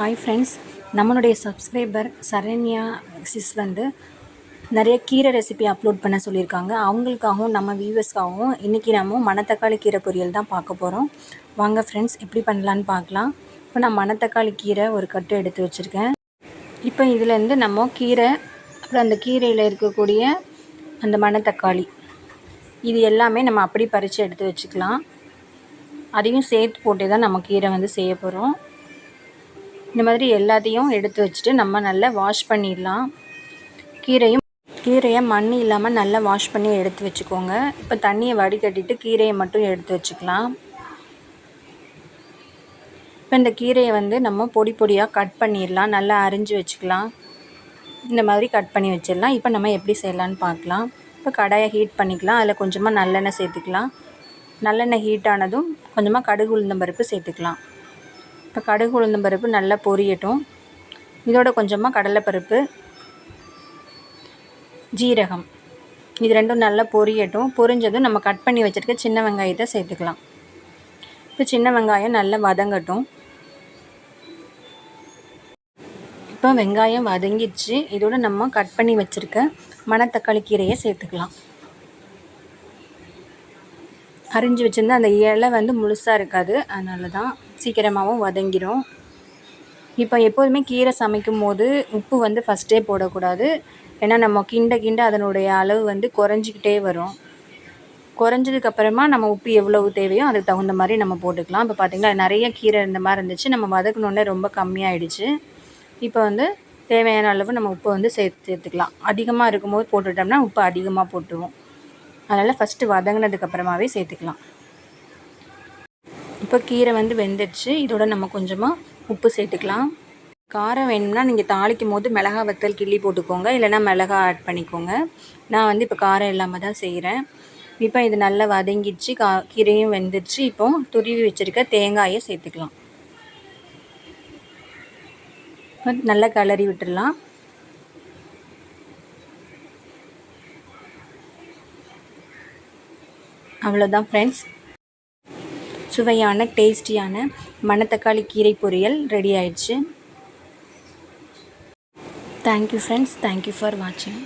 Hi friends நம்மளுடைய subscriber Saranya sis வந்து நிறைய கீரை ரெசிபி அப்லோட் பண்ண சொல்லியிருக்காங்க. அவங்களுக்காகவும் நம்ம வியூவர்ஸ்க்காகவும் இன்றைக்கி நம்ம மணத்தக்காளி கீரை பொரியல் தான் பார்க்க போகிறோம் வாங்க ஃப்ரெண்ட்ஸ் எப்படி பண்ணலான்னு பார்க்கலாம். இப்போ நான் மணத்தக்காளி கீரை ஒரு கட்டு எடுத்து வச்சுருக்கேன். இப்போ இதுலேருந்து நம்ம கீரை அப்புறம் அந்த கீரையில் இருக்கக்கூடிய அந்த மணத்தக்காளி இது எல்லாமே நம்ம அப்படி பறித்து எடுத்து வச்சுக்கலாம். அதையும் சேர்த்து போட்டு தான் நம்ம கீரை வந்து செய்ய போகிறோம் இந்த மாதிரி எல்லாத்தையும் எடுத்து வச்சுட்டு நம்ம நல்லா வாஷ் பண்ணிடலாம். கீரையும் கீரையை மண் இல்லாமல் நல்லா வாஷ் பண்ணி எடுத்து வச்சுக்கோங்க. இப்போ தண்ணியை வடிகட்டிட்டு கீரையை மட்டும் எடுத்து வச்சுக்கலாம். இப்போ இந்த கீரையை வந்து நம்ம பொடி பொடியாக கட் பண்ணிடலாம். நல்லா அரிஞ்சு வச்சுக்கலாம். இந்த மாதிரி கட் பண்ணி வச்சிடலாம். இப்போ நம்ம எப்படி செய்யலான்னு பார்க்கலாம். இப்போ கடாயை ஹீட் பண்ணிக்கலாம். அதில் கொஞ்சமாக நல்லெண்ணெய் சேர்த்துக்கலாம். நல்லெண்ணெய் ஹீட் ஆனதும் கொஞ்சமாக கடுகு உளுந்தம்பருப்பு சேர்த்துக்கலாம். இப்போ கடுகு உளுந்தம் பருப்பு நல்லா பொரியட்டும். இதோட கொஞ்சமாக கடலைப்பருப்பு ஜீரகம். இது ரெண்டும் நல்லா பொரியட்டும். பொரிஞ்சதும் நம்ம கட் பண்ணி வச்சுருக்க சின்ன வெங்காயத்தை சேர்த்துக்கலாம். இப்போ சின்ன வெங்காயம் நல்லா வதங்கட்டும். இப்போ வெங்காயம் வதங்கிடுச்சு. இதோட நம்ம கட் பண்ணி வச்சுருக்க மணத்தக்காளி கீரையை சேர்த்துக்கலாம். அரிஞ்சு வச்சுருந்தா அந்த இலை வந்து முழுசாக இருக்காது. அதனால தான் சீக்கிரமாகவும் வதங்கிடும் இப்போ எப்போதுமே கீரை சமைக்கும் போது உப்பு வந்து ஃபஸ்ட்டே போடக்கூடாது. ஏன்னா நம்ம கிண்ட கிண்ட அதனுடைய அளவு வந்து குறைஞ்சிக்கிட்டே வரும். குறைஞ்சதுக்கப்புறமா நம்ம உப்பு எவ்வளவு தேவையோ அதுக்கு தகுந்த மாதிரி நம்ம போட்டுக்கலாம். இப்போ பார்த்திங்களா நிறைய கீரை இந்த மாதிரி இருந்துச்சு. நம்ம வதக்கணுன்னே ரொம்ப கம்மியாயிடுச்சு. இப்போ வந்து தேவையான அளவு நம்ம உப்பு வந்து சேர்த்து சேர்த்துக்கலாம். அதிகமாக இருக்கும்போது போட்டுட்டோம்னா உப்பு அதிகமாக போட்டுருவோம் அதனால் ஃபஸ்ட்டு வதங்கினதுக்கப்புறமாவே சேர்த்துக்கலாம். இப்போ கீரை வந்து வெந்துடுச்சு. இதோட நம்ம கொஞ்சமாக உப்பு சேர்த்துக்கலாம். காரம் வேணும்னா நீங்கள் தாளிக்கும் போது மிளகா வத்தல் கிள்ளி போட்டுக்கோங்க. இல்லைனா மிளகா ஆட் பண்ணிக்கோங்க. நான் வந்து இப்போ காரம் இல்லாமல் தான் செய்கிறேன் இப்போ இது நல்லா வதங்கிடுச்சு. கா கீரையும் வெந்துடுச்சு. இப்போ துருவி வச்சுருக்க தேங்காயை சேர்த்துக்கலாம். நல்லா கிளறி விட்டுடலாம். அவ்வளோதான் ஃப்ரெண்ட்ஸ் சுவையான டேஸ்டியான மணத்தக்காளி கீரை பொரியல் ரெடி ஆயிடுச்சு. தேங்க்யூ ஃப்ரெண்ட்ஸ் தேங்க்யூ ஃபார் வாட்சிங்